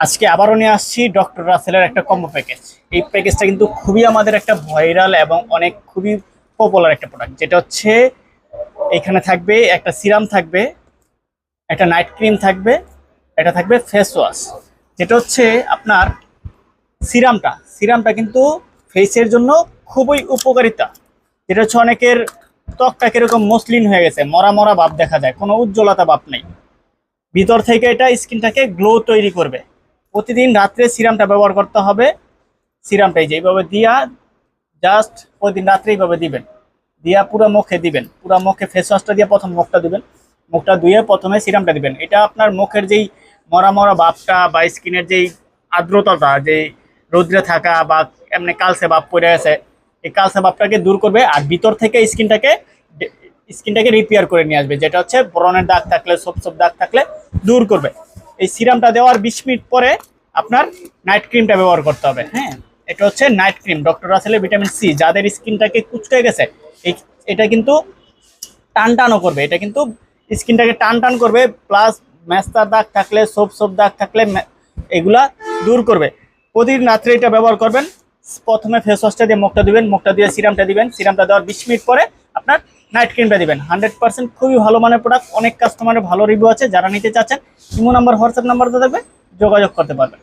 আজকে আবারও নিয়ে আসছি ডক্টর রাসেলের একটা কম্বো প্যাকেজ এই প্যাকেজটা কিন্তু খুবই আমাদের একটা ভাইরাল এবং অনেক খুবই পপুলার একটা প্রোডাক্ট যেটা হচ্ছে এখানে থাকবে একটা সিরাম থাকবে, একটা নাইট ক্রিম থাকবে, এটা থাকবে ফেস ওয়াশ যেটা হচ্ছে আপনার সিরামটা সিরামটা কিন্তু ফেসের জন্য খুবই উপকারিতা। যেটা হচ্ছে অনেকের ত্বকটা কীরকম মসলিন হয়ে গেছে, মরা মরা ভাব দেখা যায়, কোনো উজ্জ্বলতা ভাব নেই। ভিতর থেকে এটা স্কিনটাকে গ্লো তৈরি করবে। প্রতিদিন রাত্রে সিরামটা ব্যবহার করতে হবে। সিরামটা এই যে এইভাবে দিয়া জাস্ট প্রতিদিন রাত্রে এইভাবে দিবেন। দিয়া পুরো মুখে দিবেন। পুরো মুখে ফেস ওয়াশটা দিয়ে প্রথম মুখটা দিবেন। মুখটা ধুয়ে প্রথমে সিরামটা দিবেন। এটা আপনার মুখের যেই মরা মরা ভাবটা বা স্কিনের যেই আর্দ্রতাটা, যেই রৌদ্রে থাকা বা এমনি কালসে ভাব পড়ে আছে, এই কালসে ভাবটাকে দূর করবে আর ভিতর থেকে স্কিনটাকে স্কিনটাকে রিপেয়ার করে নিয়ে আসবে। যেটা হচ্ছে ব্রণের দাগ থাকলে সব সব দাগ থাকলে দূর করবে। এই সিরামটা দেওয়ার বিশ মিনিট পরে আপনার নাইট ক্রিমটা ব্যবহার করতে হবে। হ্যাঁ এটা হচ্ছে নাইট ক্রিম। ডক্টর রাসেলের ভিটামিন সি, যাদের স্কিনটাকে কুচকে গেছে, এই, এটা কিন্তু টান টানও করবে। এটা কিন্তু স্কিনটাকে টান টান করবে, প্লাস ম্যাস্তার দাগ থাকলে, সোপ সোপ দাগ থাকলে এগুলা দূর করবে। প্রতিদিন রাত্রে এটা ব্যবহার করবেন। প্রথমে ফেস ওয়াশটা দিয়ে মুখটা দিবেন মুখটা দিয়ে সিরামটা দিবেন। সিরামটা দেওয়ার বিশ মিনিট পরে আপনার নাইট ক্রিমটা দিবেন। হান্ড্রেড পার্সেন্ট খুবই ভালো মানের প্রোডাক্ট অনেক কাস্টমারের ভালো রিভিউ আছে, যারা নিতে চাচ্ছেন, ইমো নাম্বার হোয়াটসঅ্যাপ নাম্বার দেবে যোগাযোগ করতে পারবেন।